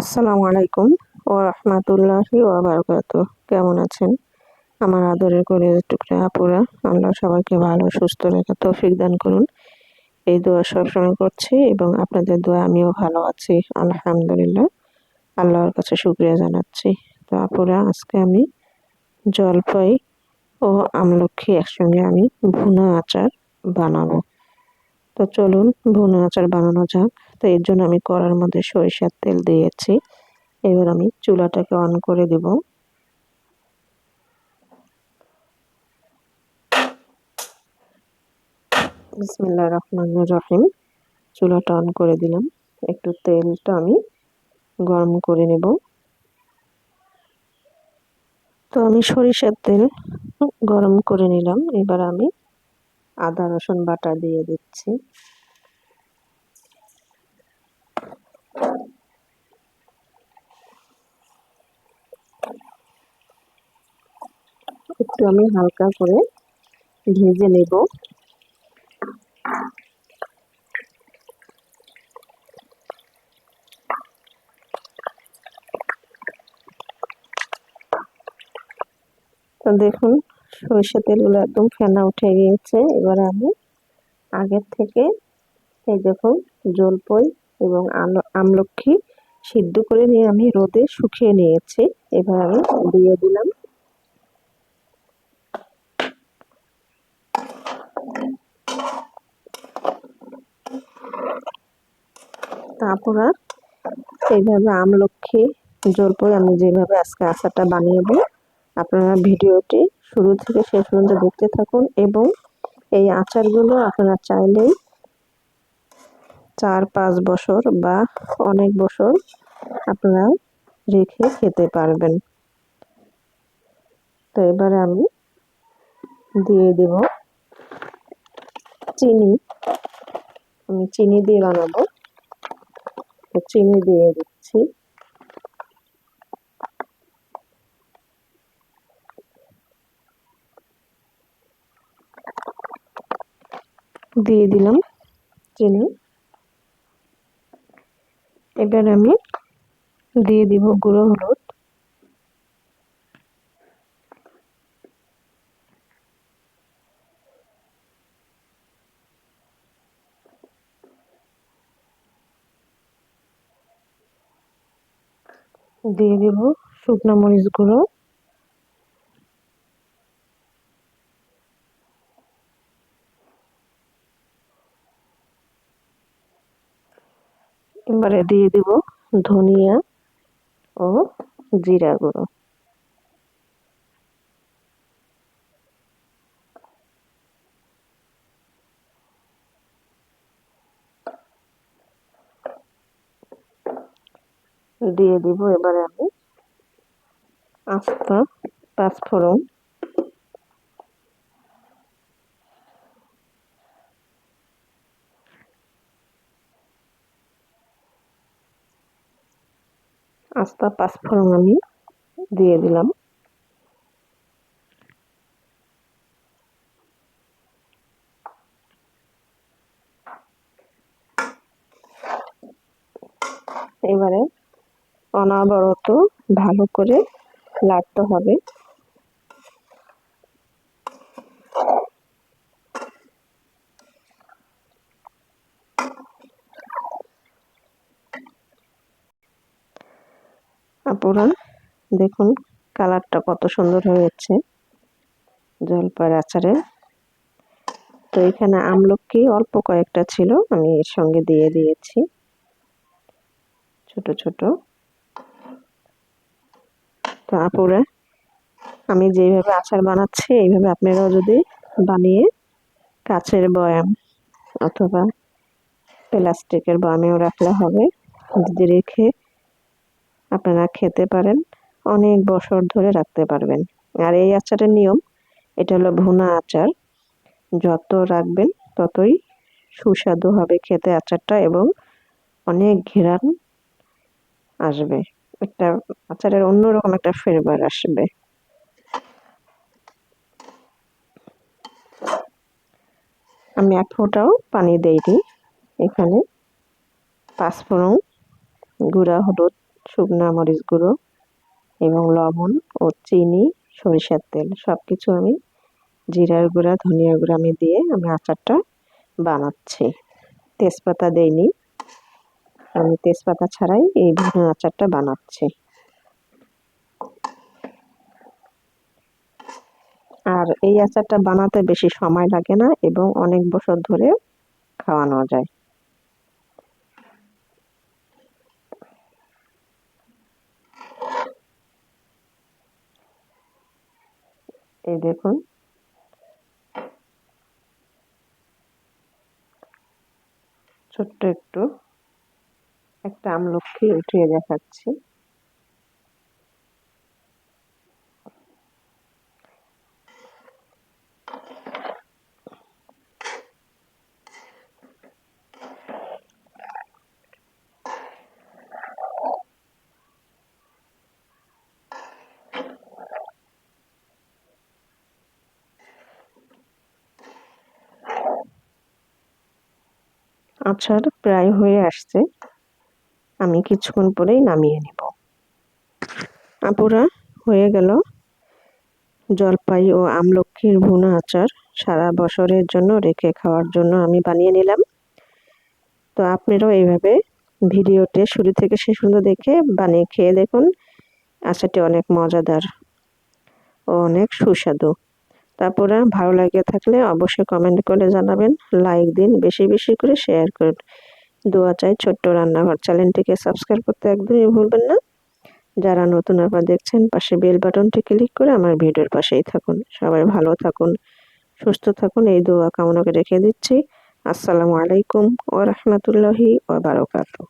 আসসালামু আলাইকুম ও রহমতুল্লাহি ওবরকাত কেমন আছেন? আমার আদরের করে টুকরা আপুরা, আল্লাহ সবাইকে ভালো, সুস্থ রেখে তৌফিক দান করুন। এই দোয়া সবসময় করছি এবং আপনাদের দোয়া আমিও ভালো আছি, আলহামদুলিল্লাহ। আল্লাহর কাছে শুক্রিয়া জানাচ্ছি। তো আপুরা, আজকে আমি জলপাই ও আমলক্ষী একসঙ্গে আমি ভুনা আচার বানাবো। তো চলুন ভুনা আচার বানানো যাক। তো এর জন্য আমি কড়ার মধ্যে সরিষার তেল দিয়েছি। এবার আমি চুলাটাকে অন করে দেব। বিসমিল্লা রহমান রহিম। চুলাটা অন করে দিলাম। একটু তেলটা আমি গরম করে নেব। তো আমি সরিষার তেল গরম করে নিলাম। এবার আমি আদা রসুন বাটা দিয়ে দিচ্ছি। একটু আমি হালকা করে ভেজে নেব। দেখুন সরষে তেলগুলো একদম ফেনা উঠে গিয়েছে। এবারে আমি আগের থেকে এই দেখুন জলপই এবং আমলক্ষী সিদ্ধ করে নিয়ে আমি রোদে শুকিয়ে নিয়েছি। এবার আমি দিয়ে দিলাম। তারপর এইভাবে আমলক্ষী জলপই আমি যেভাবে আজকে আচারটা বানিয়ে আপনারা ভিডিওটি শুরু থেকে শেষ পর্যন্ত দেখতে থাকুন এবং এই আচারগুলো আপনারা চাইলেই চার পাঁচ বছর বা অনেক বছর আপনারা রেখে খেতে পারবেন। তো এবারে আমি দিয়ে দেব চিনি। আমি চিনি দিয়ে বানাবো। চিনি দিয়ে দিচ্ছি। দিয়ে দিলাম। চিনি এবার আমি দিয়ে দিব গুঁড়ো হলুদ। দিয়ে দিব শুকনো মরিচ গুঁড়ো। এবারে দিয়ে দিব ধনিয়া ও জিরা গুঁড়ো। দিয়ে দিব এবারে আমি আস্তা পাঁচফোড়ন আস্তা পাঁচফোড়ন আমি দিয়ে দিলাম। এবারে অনাবরত ভালো করে লাড়তে হবে। আপুরা দেখুন কালারটা কত সুন্দর হয়েছে জলপাইয়ের আচারে। তো এখানে আমলকি অল্প কয়েকটা ছিল, আমি এর সঙ্গে দিয়ে দিয়েছি। ছোট ছোট। তো আপুরা, আমি যেভাবে আচার বানাচ্ছি, এইভাবে আপনারাও যদি বানিয়ে কাছের বয়াম অথবা প্লাস্টিকের বয়ামেও রাখলে হবে। রেখে আপনারা খেতে পারেন, অনেক বছর ধরে রাখতে পারবেন। আর এই আচারের নিয়ম, এটা হলো ভুনা আচার। যত রাখবেন, ততই সুস্বাদু হবে খেতে আচারটা এবং অনেক ঘেরান আসবে। একটা আচারের অন্যরকম একটা ফ্লেভার আসবে। আমি এক ফোঁটাও পানি দেইনি। এখানে পাঁচফোড়ন গুঁড়া হলুদ শুকনা মরিচ গুঁড়ো এবং লবণ ও চিনি, সরিষার তেল। সব কিছু আমি জিরার গুঁড়া, ধনিয়ার গুঁড়া আমি দিয়ে আমি আচারটা বানাচ্ছি। তেজপাতা দেইনি। আমি তেজপাতা ছাড়াই এই ধরনের আচারটা বানাচ্ছি। আর এই আচারটা বানাতে বেশি সময় লাগে না এবং অনেক বছর ধরে খাওয়ানো যায়। এই দেখুন। ছোট্ট একটু। একটা আমলক্ষী উঠিয়ে দেখাচ্ছি। আচার প্রায় হয়ে আসছে। আমি কিছুক্ষণ পরেই নামিয়ে নেব। আপুরা, হয়ে গেল। জলপাই ও আমলক্ষীর ভুনা আচার সারা বছরের জন্য রেখে খাওয়ার জন্য আমি বানিয়ে নিলাম। তো আপনারাও এইভাবে ভিডিওতে শুরু থেকে শেষ পর্যন্ত দেখে বানিয়ে খেয়ে দেখুন। আচারটি অনেক মজাদার ও অনেক সুস্বাদু। তারপরে ভালো লাগে থাকলে অবশ্যই কমেন্ট করে জানাবেন। লাইক দিন বেশি বেশি করে শেয়ার করুন। দোয়া চাই ছোট্ট রান্নাঘর চ্যানেলটিকে সাবস্ক্রাইব করতে একদমই ভুলবেন না। যারা নতুন আবার দেখছেন, পাশে বেল বাটনটি ক্লিক করে আমার ভিডিওর পাশেই থাকুন। সবাই ভালো থাকুন, সুস্থ থাকুন, এই দোয়া কামনাকে রেখে দিচ্ছি। আসসালামু আলাইকুম ও রহমতুল্লাহি ও বারকাতু